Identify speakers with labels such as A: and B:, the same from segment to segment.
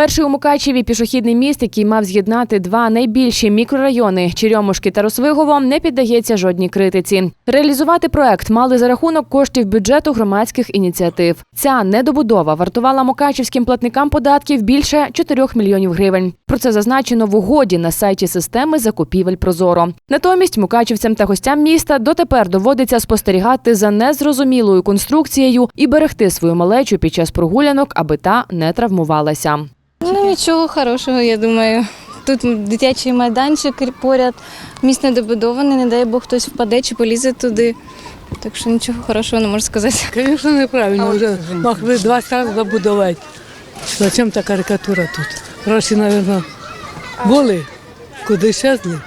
A: Перший у Мукачеві пішохідний міст, який мав з'єднати два найбільші мікрорайони Черемушки та Росвигово, не піддається жодній критиці. Реалізувати проект мали за рахунок коштів бюджету громадських ініціатив. Ця недобудова вартувала мукачівським платникам податків більше 4 мільйонів гривень. Про це зазначено в угоді на сайті системи закупівель Прозоро. Натомість мукачівцям та гостям міста дотепер доводиться спостерігати за незрозумілою конструкцією і берегти свою малечу під час прогулянок, аби та не травмувалася.
B: Ну нічого хорошого, я думаю. Тут дитячий майданчик поряд, міст недобудований, не дай Бог хтось впаде чи полізе туди. Так що нічого хорошого не можу сказати.
C: Звісно, неправильно. Вже могли 20 разів забудувати. Зачем та карикатура тут? Гроші, мабуть, були, куди щезли.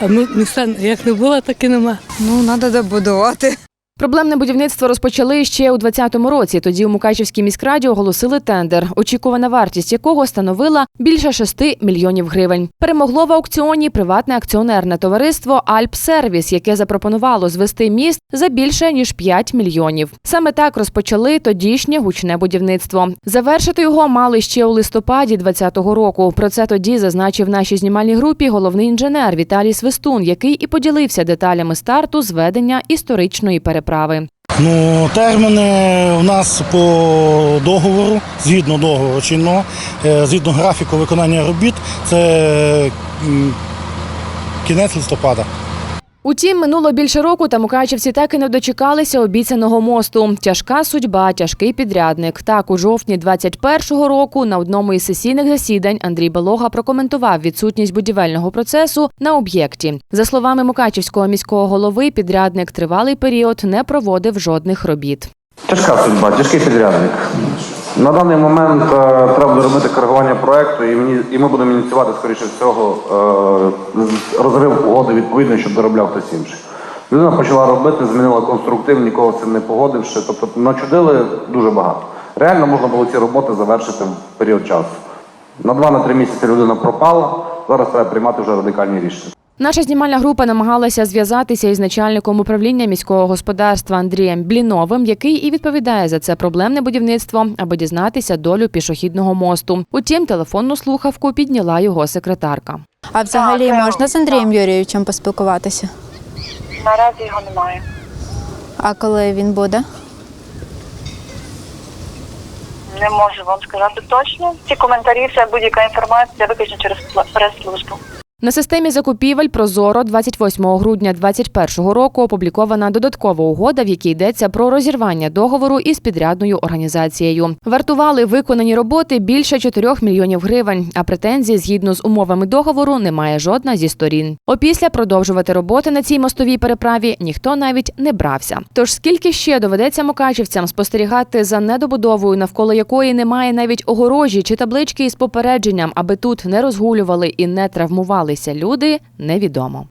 C: А ми міста як не було, так і нема.
D: Ну, треба добудувати.
A: Проблемне будівництво розпочали ще у 2020 році. Тоді у Мукачівській міськраді оголосили тендер, очікувана вартість якого становила більше 6 мільйонів гривень. Перемогло в аукціоні приватне акціонерне товариство Альпсервіс, яке запропонувало звести міст за більше ніж 5 мільйонів. Саме так розпочали тодішнє гучне будівництво. Завершити його мали ще у листопаді 2020 року. Про це тоді зазначив нашій знімальній групі головний інженер Віталій Свистун, який і поділився деталями старту зведення історичної переправи.
E: Ну, терміни у нас по договору, згідно договору чинного, е, згідно графіку виконання робіт, це кінець листопада.
A: Утім, минуло більше року, та мукачівці так і не дочекалися обіцяного мосту. Тяжка судьба, тяжкий підрядник. Так, у жовтні 21-го року на одному із сесійних засідань Андрій Балога прокоментував відсутність будівельного процесу на об'єкті. За словами мукачівського міського голови, підрядник тривалий період не проводив жодних робіт.
F: Тяжка судьба, тяжкий підрядник. На даний момент е, треба буде робити коригування проекту, і, мені, і ми будемо ініціювати, скоріше всього, е, розрив угоди відповідно, щоб доробляв хтось інший. Людина почала робити, змінила конструктив, нікого з цим не погодивши. Тобто начудили дуже багато. Реально можна було ці роботи завершити в період часу. На 2-3 місяці людина пропала, зараз треба приймати вже радикальні рішення.
A: Наша знімальна група намагалася зв'язатися із начальником управління міського господарства Андрієм Бліновим, який і відповідає за це проблемне будівництво, аби дізнатися долю пішохідного мосту. Утім, телефонну слухавку підняла його секретарка.
D: А взагалі можна з Андрієм Юрійовичем поспілкуватися?
G: Наразі його немає.
D: А коли він буде?
G: Не можу вам сказати точно. Ці коментарі, вся будь-яка інформація виключно через прес-службу.
A: На системі закупівель Прозоро 28 грудня 2021 року опублікована додаткова угода, в якій йдеться про розірвання договору із підрядною організацією. Вартували виконані роботи більше 4 мільйонів гривень, а претензій згідно з умовами договору немає жодна зі сторін. Опісля продовжувати роботи на цій мостовій переправі ніхто навіть не брався. Тож скільки ще доведеться мукачівцям спостерігати за недобудовою, навколо якої немає навіть огорожі чи таблички із попередженням, аби тут не розгулювали і не травмувалися люди, невідомо.